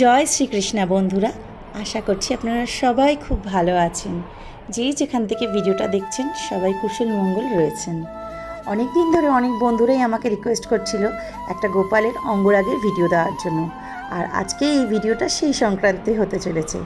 জয় শ্রীকৃষ্ণা বন্ধুরা, আশা করছি আপনারা সবাই খুব ভালো আছেন। যেই যেখান থেকে ভিডিওটা দেখছেন, সবাই কুশল মঙ্গল রয়েছেন। অনেক দিন ধরে অনেক বন্ধুরাই আমাকে রিকোয়েস্ট করছিল একটা গোপালের অঙ্গরাগের ভিডিও দেওয়ার জন্য। আর আজকে এই ভিডিওটা সেই সংক্রান্তি হতে চলেছে।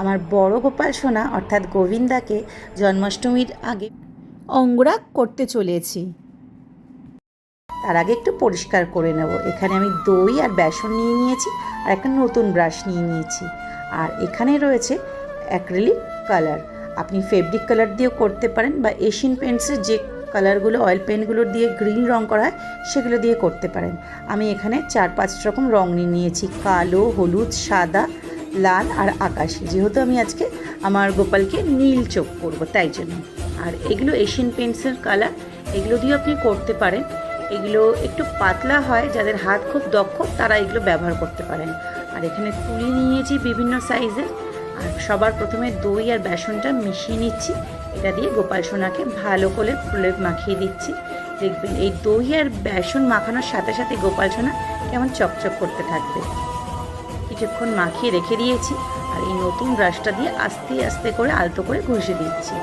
আমার বড় গোপাল সোনা, অর্থাৎ গোবিন্দাকে জন্মাষ্টমীর আগে অঙ্গরাগ করতে চলেছি। তার আগে একটু পরিষ্কার করে নেব। এখানে আমি দই আর বেসন নিয়ে নিয়েছি আর একটা নতুন ব্রাশ নিয়ে নিয়েছি। আর এখানে রয়েছে অ্যাক্রিলিক কালার। আপনি ফেব্রিক কালার দিয়েও করতে পারেন বা এশিয়ান পেন্টসের যে কালারগুলো, অয়েল পেন্টগুলো দিয়ে গ্রিন রং করা হয়, সেগুলো দিয়ে করতে পারেন। আমি এখানে চার পাঁচ রকম রং নিয়ে নিয়েছি, কালো, হলুদ, সাদা, লাল আর আকাশি। যেহেতু আমি আজকে আমার গোপালকে নীল চোখ করব, তাই জন্য। আর এগুলো এশিয়ান পেন্টসের কালার, এগুলো দিয়ে আপনি করতে পারেন। এগুলো একটু পাতলা হয়, যাদের হাত খুব দক্ষ, তারা এগুলো ব্যবহার করতে পারেন। আর এখানে তুলি নিয়েছি বিভিন্ন সাইজের আর সবার প্রথমে দই আর বেসনটা মিশিয়ে নিচ্ছি। এটা দিয়ে গোপাল সোনাকে ভালো করে ফুলে মাখিয়ে দিচ্ছি। দেখবেন এই দই আর বেসন মাখানোর সাথে সাথে গোপাল সোনা কেমন চকচক করতে থাকবে। কিছুক্ষণ মাখিয়ে রেখে দিয়েছি। আর এই নতুন ব্রাশটা দিয়ে আস্তে আস্তে করে আলতো করে ঘষে দিচ্ছি।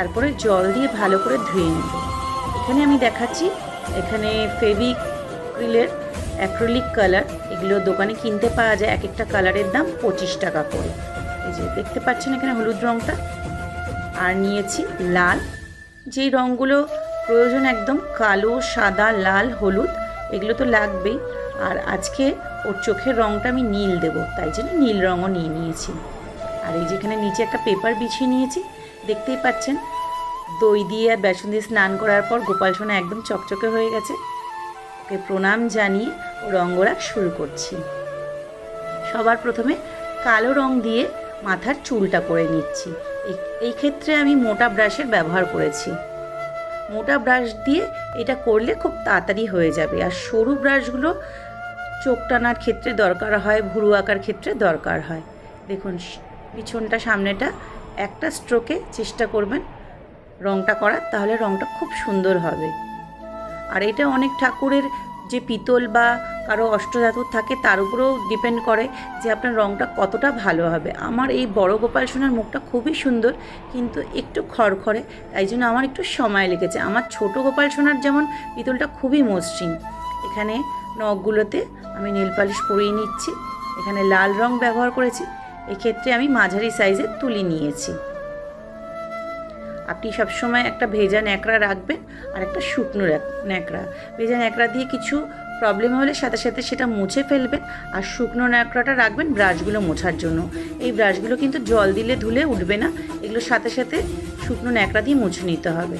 তারপরে জল দিয়ে ভালো করে ধুয়ে নেব। এখানে আমি দেখাচ্ছি, এখানে ফেভিক্রিলের অ্যাক্রিলিক কালার, এগুলো দোকানে কিনতে পাওয়া যায় এক একটা কালারের দাম পঁচিশ টাকা করে। এই যে দেখতে পাচ্ছেন এখানে হলুদ রঙটা আর নিয়েছি লাল। যেই রঙগুলো প্রয়োজন একদম কালো, সাদা, লাল, হলুদ, এগুলো তো লাগবেই। আর আজকে ওর চোখের রঙটা আমি নীল দেব, তাই জন্য নীল রঙও নিয়ে নিয়েছি। আর এই যেখানে নিচে একটা পেপার বিছিয়ে নিয়েছি দেখতেই পাচ্ছেন, দই দিয়ে আর বেসন দিয়ে স্নান করার পর গোপাল সোনা একদম চকচকে হয়ে গেছে। ওকে প্রণাম জানিয়ে ও রঙ্গরাগ শুরু করছি। সবার প্রথমে কালো রং দিয়ে মাথার চুলটা করে নিচ্ছি। এই- এই ক্ষেত্রে আমি মোটা ব্রাশের ব্যবহার করেছি। মোটা ব্রাশ দিয়ে এটা করলে খুব তাড়াতাড়ি হয়ে যাবে। আর সরু ব্রাশগুলো চোখ টানার ক্ষেত্রে দরকার হয়, ভুরু আঁকার ক্ষেত্রে দরকার হয়। দেখুন, পিছনটা সামনেটা একটা স্ট্রোকে চেষ্টা করবেন রংটা করার, তাহলে রংটা খুব সুন্দর হবে। আর এটা অনেক ঠাকুরের যে পিতল বা কারও অষ্টধাতু থাকে, তার উপরেও ডিপেন্ড করে যে আপনার রংটা কতটা ভালো হবে। আমার এই বড় গোপাল সোনার মুখটা খুবই সুন্দর, কিন্তু একটু খড়খড়ে, তাই জন্য আমার একটু সময় লেগেছে। আমার ছোট গোপাল সোনার যেমন পিতলটা খুবই মসৃণ। এখানে নখগুলোতে আমি নীল পালিশ পরিয়ে নিচ্ছি। এখানে লাল রং ব্যবহার করেছি। এক্ষেত্রে আমি মাঝারি সাইজের তুলি নিয়েছি। আপনি সবসময় একটা ভেজা ন্যাকড়া রাখবেন আর একটা শুকনো ন্যাকড়া। ভেজা ন্যাকড়া দিয়ে কিছু প্রবলেম হলে সাথে সাথে সেটা মুছে ফেলবেন আর শুকনো ন্যাকড়াটা রাখবেন ব্রাশগুলো মোছার জন্য। এই ব্রাশগুলো কিন্তু জল দিলে ধুলে উঠবে না। এগুলোর সাথে সাথে শুকনো ন্যাকড়া দিয়ে মুছে নিতে হবে।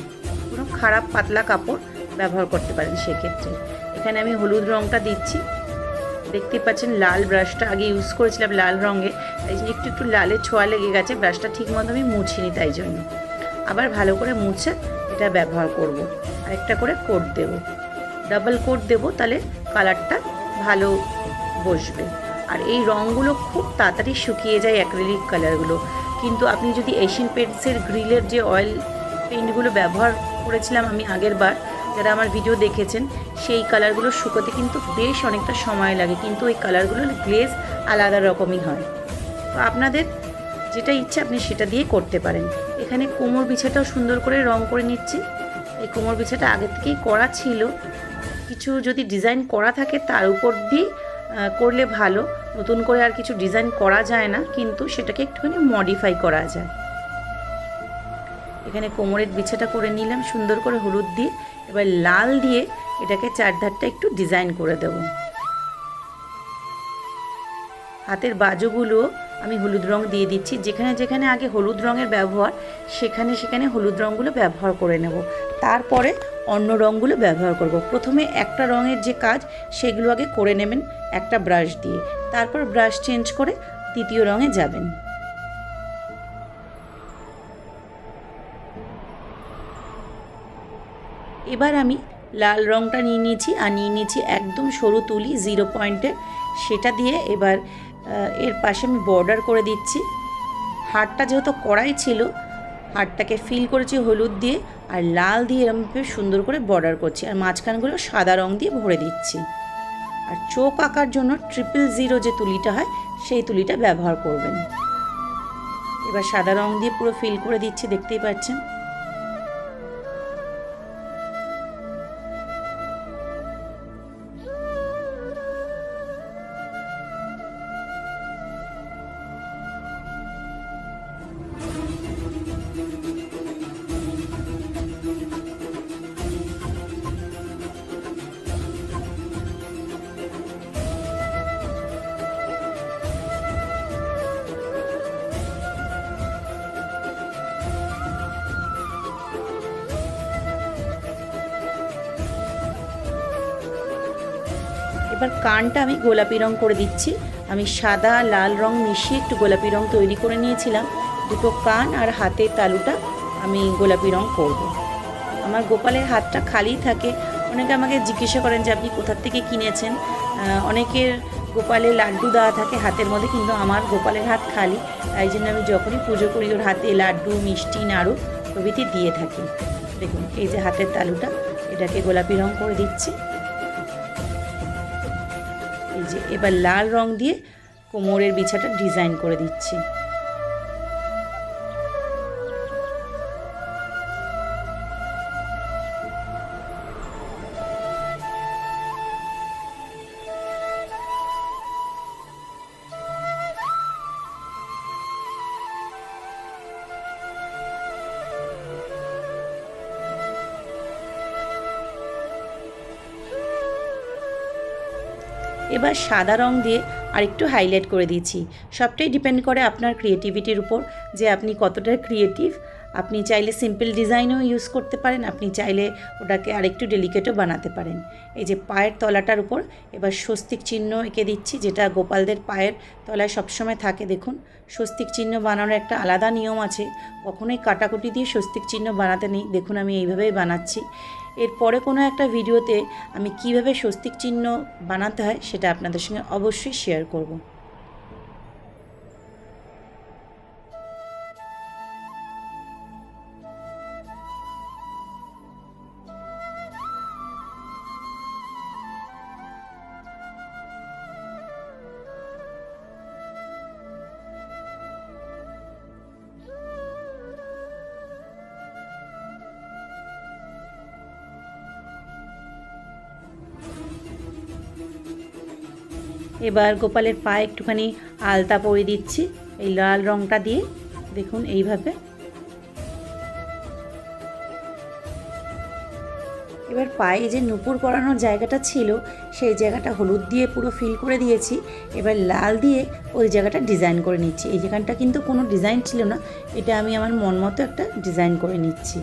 কোনো খারাপ পাতলা কাপড় ব্যবহার করতে পারেন সেক্ষেত্রে। এখানে আমি হলুদ রঙটা দিচ্ছি। দেখতে পাচ্ছেন, লাল ব্রাশটা আগে ইউজ করেছিলাম লাল রঙে, তাই জন্য একটু একটু লালের ছোঁয়া লেগে গেছে ব্রাশটা ঠিক মতো আমি মুছিনি তাই জন্য। আবার ভালো করে মুছে এটা ব্যবহার করব। আরেকটা করে কোট দেব। ডাবল কোট দেব, তাহলে কালারটা ভালো বসবে। আর এই রঙগুলো খুব তাড়াতাড়ি শুকিয়ে যায় অ্যাক্রিলিক কালারগুলো কিন্তু আপনি যদি এশিয়ান পেন্টসের গ্রিলের যে অয়েল পেন্টগুলো ব্যবহার করেছিলাম আমি আগের বার যারা আমার ভিডিও দেখেছেন, সেই কালারগুলো শুকোতে কিন্তু বেশ অনেকটা সময় লাগে, কিন্তু ওই কালারগুলোর গ্লেজ আলাদা রকমই হয়। তো আপনাদের যেটা ইচ্ছা আপনি সেটা দিয়ে করতে পারেন। এখানে কোমর বিছাটাও সুন্দর করে রং করে নিচ্ছি। এই কোমর বিছাটা আগে থেকেই করা ছিল। কিছু যদি ডিজাইন করা থাকে তার উপর দিয়ে করলে ভালো। নতুন করে আর কিছু ডিজাইন করা যায় না, কিন্তু সেটাকে একটুখানি মডিফাই করা যায়। এখানে কোমরের বিছাটা করে নিলাম, সুন্দর করে হলুদ দিয়ে। এবার লাল দিয়ে এটাকে চারধারটা একটু ডিজাইন করে দেবো। হাতের বাজুগুলো আমি হলুদ রং দিয়ে দিচ্ছি। যেখানে যেখানে আগে হলুদ রঙের ব্যবহার, সেখানে সেখানে হলুদ রঙগুলো ব্যবহার করে নেব। তারপরে অন্য রঙগুলো ব্যবহার করব। প্রথমে একটা রঙের যে কাজ, সেগুলো আগে করে নেবেন একটা ব্রাশ দিয়ে। তারপর ব্রাশ চেঞ্জ করে দ্বিতীয় রঙে যাবেন। এবার আমি লাল রঙটা নিয়ে নিয়েছি আর নিয়ে নিয়েছি একদম সরু তুলি জিরো পয়েন্টের সেটা দিয়ে এবার এর পাশে আমি বর্ডার করে দিচ্ছি। হাড়টা যেহেতু কড়াই ছিল হাড়টাকে ফিল করেছি হলুদ দিয়ে আর লাল দিয়ে এরকমভাবে সুন্দর করে বর্ডার করছি। আর মাঝখানগুলো সাদা রং দিয়ে ভরে দিচ্ছি। আর চোখ আঁকার জন্য ট্রিপল জিরো যে তুলিটা হয়, সেই তুলিটা ব্যবহার করবেন। এবার সাদা রং দিয়ে পুরো ফিল করে দিচ্ছি, দেখতেই পাচ্ছেন। এবার কানটা আমি গোলাপি রং করে দিচ্ছি। আমি সাদা, লাল রং মিশিয়ে একটু গোলাপি রং তৈরি করে নিয়েছিলাম। দুটো কান আর হাতের তালুটা আমি গোলাপি রং করব। আমার গোপালের হাতটা খালি থাকে। অনেকে আমাকে জিজ্ঞাসা করেন যে, আপনি কোথার থেকে কিনেছেন? অনেকের গোপালের লাড্ডু দেওয়া থাকে হাতের মধ্যে, কিন্তু আমার গোপালের হাত খালি। তাই জন্য আমি যখনই পুজো করি, ওর হাতে লাড্ডু, মিষ্টি, নাড়ু প্রভৃতি দিয়ে থাকি। দেখুন, এই যে হাতের তালুটা, এটাকে গোলাপি রং করে দিচ্ছি। এবার লাল রং দিয়ে কোমরের বিছাটা ডিজাইন করে দিচ্ছি। এবার সাদা রং দিয়ে আরেকটু হাইলাইট করে দিয়েছি সবটাই ডিপেন্ড করে আপনার ক্রিয়েটিভিটির উপর, যে আপনি কতটা ক্রিয়েটিভ আপনি চাইলে সিম্পল ডিজাইনও ইউজ করতে পারেন, আপনি চাইলে ওটাকে আরেকটু ডেলিকেটও বানাতে পারেন। এই যে পায়ের তলাটার উপর, এবার স্বস্তিক চিহ্ন এঁকে দিচ্ছি, যেটা গোপালদের পায়ের তলায় সবসময় থাকে, দেখুন। স্বস্তিক চিহ্ন বানানোর একটা আলাদা নিয়ম আছে, কখনোই কাটাকুটি দিয়ে স্বস্তিক চিহ্ন বানাতে নেই। দেখুন, আমি এইভাবেই বানাচ্ছি। এরপরে কোনো একটা ভিডিওতে আমি কীভাবে স্বস্তিক চিহ্ন বানাতে হয় সেটা আপনাদের সঙ্গে অবশ্যই শেয়ার করব। এবার গোপালের পায়ে একটুখানি আলতা পরিয়ে দিচ্ছি, এই লাল রঙটা দিয়ে। দেখুন এইভাবে। এবার পায়ে যে নুপুর পরানোর জায়গাটা ছিল, সেই জায়গাটা হলুদ দিয়ে পুরো ফিল করে দিয়েছি। এবার লাল দিয়ে ওই জায়গাটা ডিজাইন করে নিচ্ছি। এই জায়গাটা কিন্তু কোনো ডিজাইন ছিল না, এটা আমি আমার মন মতো একটা ডিজাইন করে নিচ্ছি।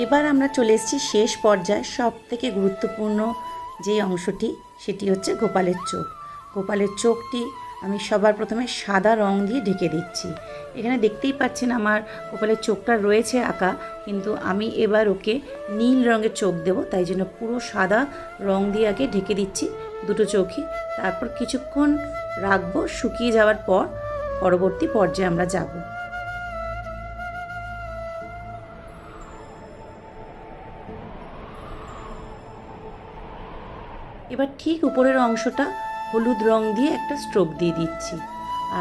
এবার আমরা চলে এসেছি শেষ পর্যায়ে সব থেকে গুরুত্বপূর্ণ যে অংশটি, সেটি হচ্ছে গোপালের চোখ। গোপালের চোখটি আমি সবার প্রথমে সাদা রং দিয়ে ঢেকে দিচ্ছি। এখানে দেখতেই পাচ্ছেন আমার গোপালের চোখটা রয়েছে আঁকা, কিন্তু আমি এবার ওকে নীল রঙের চোখ দেব, তাই জন্য পুরো সাদা রং দিয়ে আগে ঢেকে দিচ্ছি দুটো চোখই তারপর কিছুক্ষণ রাখব, শুকিয়ে যাওয়ার পর পরবর্তী পর্যায়ে আমরা যাব। এবার ঠিক উপরের অংশটা হলুদ রং দিয়ে একটা স্ট্রোক দিয়ে দিচ্ছি।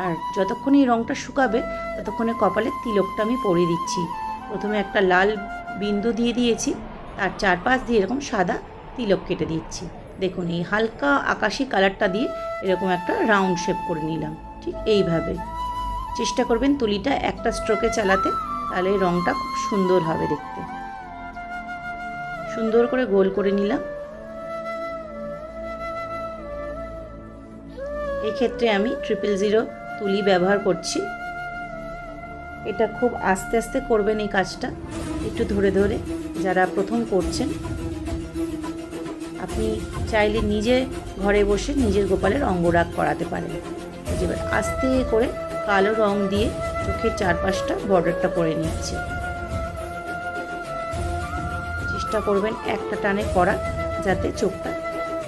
আর যতক্ষণ এই রংটা শুকাবে, ততক্ষণে কপালের তিলকটা আমি পরিয়ে দিচ্ছি। প্রথমে একটা লাল বিন্দু দিয়ে দিয়েছি, তার চারপাশ দিয়ে এরকম সাদা তিলক কেটে দিচ্ছি। দেখুন, এই হালকা আকাশি কালারটা দিয়ে এরকম একটা রাউন্ড শেপ করে নিলাম, ঠিক এইভাবে। চেষ্টা করবেন তুলিটা একটা স্ট্রোকে চালাতে, তাহলে রংটা খুব সুন্দর হবে দেখতে। সুন্দর করে গোল করে নিলাম। এক্ষেত্রে আমি ট্রিপল জিরো তুলি ব্যবহার করছি। এটা খুব আস্তে আস্তে করবেন এই কাজটা। একটু ধরে ধরে যারা প্রথম করছেন, আপনি চাইলে নিজে ঘরে বসে নিজের গোপালের অঙ্গরাগ করাতে পারেন। এবার আস্তে করে কালো রং দিয়ে চোখের চারপাশটা বর্ডারটা করে নিচ্ছে। চেষ্টা করবেন একটা টানে করা, যাতে চোখটা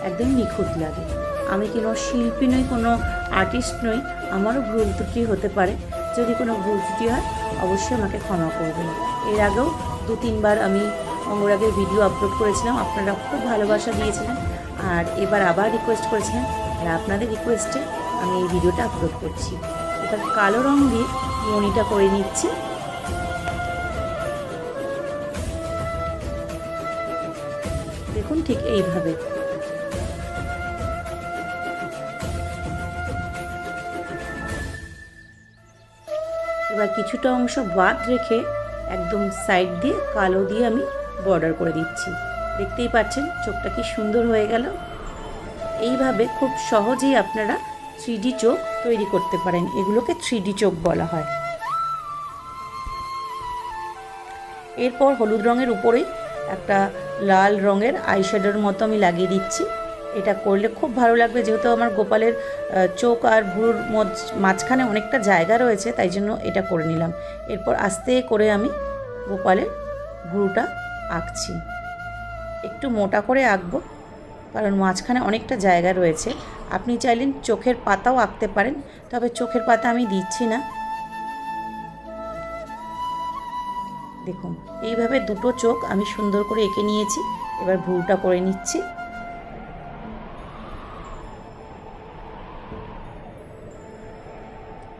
একদম নিখুঁত লাগে। আমি কোনো শিল্পী নই, কোনো আর্টিস্ট নই, আমারও ভুল ত্রুটি হতে পারে। যদি কোনো ভুল ত্রুটি হয়, অবশ্যই আমাকে ক্ষমা করবেন। এর আগেও দু, তিনবার আমি অঙ্গরাগের ভিডিও আপলোড করেছিলাম, আপনারা খুব ভালোবাসা দিয়েছিলেন। আর এবার আবার রিকোয়েস্ট করেছিলেন, আর আপনাদের রিকোয়েস্টে আমি এই ভিডিওটা আপলোড করছি। এবার কালো রং দিয়ে মনিটা করে নিচ্ছি। দেখুন ঠিক এইভাবে। এবার কিছুটা অংশ বাদ রেখে একদম সাইড দিয়ে কালো দিয়ে আমি বর্ডার করে দিচ্ছি। দেখতেই পাচ্ছেন, চোখটা কি সুন্দর হয়ে গেল। এইভাবে খুব সহজেই আপনারা থ্রি চোখ তৈরি করতে পারেন। এগুলোকে থ্রি চোখ বলা হয়। এরপর হলুদ রঙের উপরেই একটা লাল রঙের আইশ্যাডোর মতো আমি লাগিয়ে দিচ্ছি। এটা করলে খুব ভালো লাগবে, যেহেতু আমার গোপালের চোখ আর ভুরুর মাঝখানে অনেকটা জায়গা রয়েছে, তাই জন্য এটা করে নিলাম। এরপর আস্তে করে আমি গোপালের ভুরুটা আঁকছি। একটু মোটা করে আঁকবো, কারণ মাঝখানে অনেকটা জায়গা রয়েছে। আপনি চাইলেন চোখের পাতাও আঁকতে পারেন, তবে চোখের পাতা আমি দিচ্ছি না। দেখুন, এইভাবে দুটো চোখ আমি সুন্দর করে এঁকে নিয়েছি, এবার ভুলটা করে নিচ্ছি।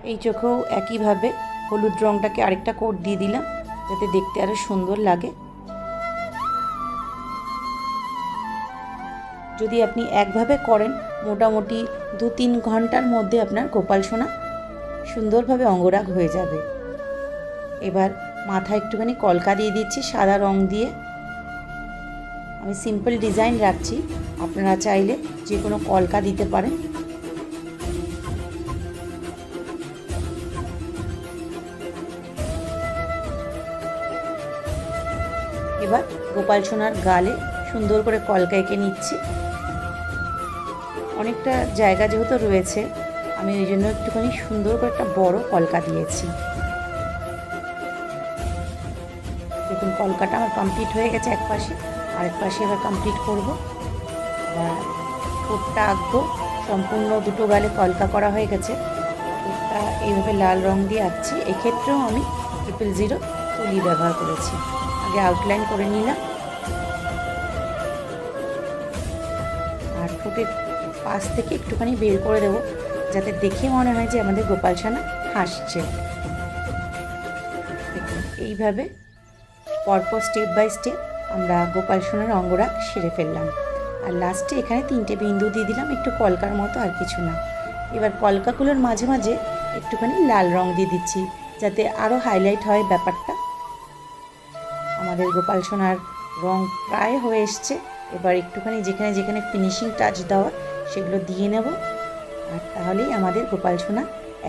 এই চোখেও একইভাবে হলুদ রঙটাকে আরেকটা কোট দিয়ে দিলাম, যাতে দেখতে আরও সুন্দর লাগে। যদি আপনি একভাবে করেন, মোটামুটি দু তিন ঘণ্টার মধ্যে আপনার গোপাল সোনা সুন্দরভাবে অঙ্গরাগ হয়ে যাবে। এবার মাথা একটুখানি কলকা দিয়ে দিচ্ছি সাদা রং দিয়ে। আমি সিম্পল ডিজাইন রাখছি, আপনারা চাইলে যে কোনো কলকা দিতে পারেন। গোপাল সোনার গালে সুন্দর করে কলকা এঁকে নিচ্ছি। অনেকটা জায়গা যেহেতু রয়েছে, আমি ওই জন্য একটুখানি সুন্দর করে একটা বড় কলকা দিয়েছি। দেখুন, কলকাটা আমার কমপ্লিট হয়ে গেছে এক পাশে আরেক পাশে এবার কমপ্লিট করব। এবার ঠোঁটটা আঁকবো, সম্পূর্ণ দুটো গালে কলকা করা হয়ে গেছে। ঠোঁটটা এইভাবে লাল রং দিয়ে আঁকছি। এক্ষেত্রেও আমি ট্রিপল জিরো তুলি ব্যবহার করেছি। আগে আউটলাইন করে নিলাম। আর ঠোঁটের পাশ থেকে একটুখানি বের করে দেবো, যাতে দেখে মনে হয় যে আমাদের গোপাল ছানা হাসছে এইভাবে পরপর স্টেপ বাই স্টেপ আমরা গোপাল সোনার অঙ্গরাগ সেরে ফেললাম। আর লাস্টে এখানে তিনটে বিন্দু দিয়ে দিলাম, একটু কলকার মতো আর কিছু না। এবার কলকাগুলোর মাঝে মাঝে একটুখানি লাল রং দিয়ে দিচ্ছি, যাতে আরও হাইলাইট হয় ব্যাপারটা। আমাদের গোপাল সোনার রং প্রায় হয়ে এসছে। এবার একটুখানি যেখানে যেখানে ফিনিশিং টাচ দেওয়া, সেগুলো দিয়ে নেব। আর তাহলেই আমাদের গোপাল সোনা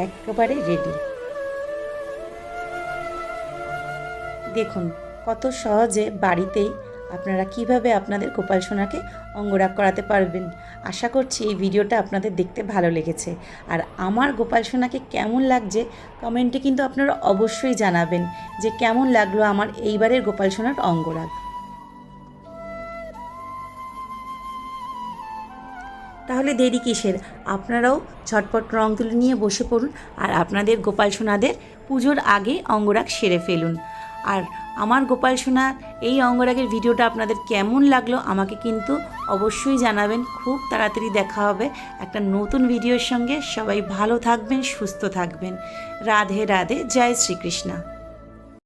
একেবারে রেডি দেখুন, কত সহজে বাড়িতেই আপনারা কীভাবে আপনাদের গোপাল সোনাকে অঙ্গরাগ করাতে পারবেন? আশা করছি এই ভিডিওটা আপনাদের দেখতে ভালো লেগেছে। আর আমার গোপাল সোনাকে কেমন লাগছে কমেন্টে কিন্তু আপনারা অবশ্যই জানাবেন যে কেমন লাগল আমার এইবারের গোপাল সোনার অঙ্গরাগ। তাহলে দেরি কিসের? আপনারাও ঝটপট রং তুলি নিয়ে বসে পড়ুন আর আপনাদের গোপাল সোনাদের পুজোর আগে অঙ্গরাগ সেরে ফেলুন। আর আমার গোপাল সোনার এই অঙ্গরাগের ভিডিওটা আপনাদের কেমন লাগল আমাকে কিন্তু অবশ্যই জানাবেন। খুব তাড়াতাড়ি দেখা হবে একটা নতুন ভিডিওর সঙ্গে। সবাই ভালো থাকবেন, সুস্থ থাকবেন। রাধে রাধে, জয় শ্রীকৃষ্ণা।